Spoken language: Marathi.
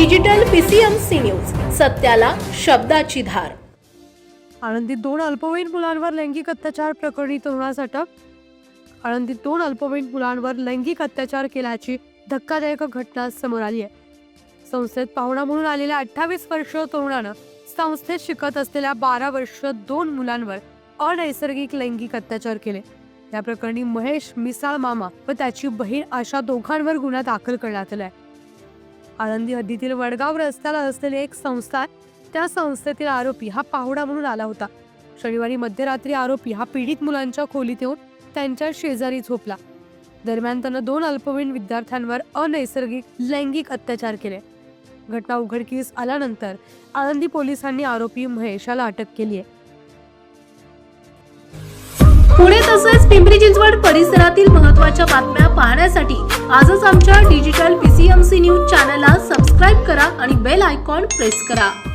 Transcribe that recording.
डिजिटल पीसीएमसी न्यूज सत्याला शब्दाची धार. आळंदीत दोन अल्पवयीन मुलांवर लैंगिक अत्याचार प्रकरणी तरुणास अटक. आळंदीत दोन अल्पवयीन मुलांवर लैंगिक अत्याचार केल्याची धक्कादायक घटना समोर आली आहे. संस्थेत पाहुणा म्हणून आलेल्या अठ्ठावीस वर्ष तरुणानं संस्थेत शिकत असलेल्या बारा वर्ष दोन मुलांवर अनैसर्गिक लैंगिक अत्याचार केले. या प्रकरणी महेश मिसाळ मामा व त्याची बहीण अशा दोघांवर गुन्हा दाखल करण्यात आला आहे आळंदी हद्दीतील वडगाव रस्त्याला असलेली एक संस्था त्या संस्थेतील आरोपी हा पाहुडा म्हणून आला होता. शनिवारी मध्यरात्री आरोपी हा पीडित मुलांच्या खोलीत येऊन त्यांच्या शेजारी झोपला. दरम्यान त्यानं दोन अल्पवयीन विद्यार्थ्यांवर अनैसर्गिक लैंगिक अत्याचार केले. घटना उघडकीस आल्यानंतर आळंदी पोलिसांनी आरोपी महेशाला अटक केली आहे. पुणे तसेच पिंपरी चिंचवड परिसरातील महत्त्वाच्या बातम्या पाहण्यासाठी आजच आमच्या digital PCM bell icon press करा.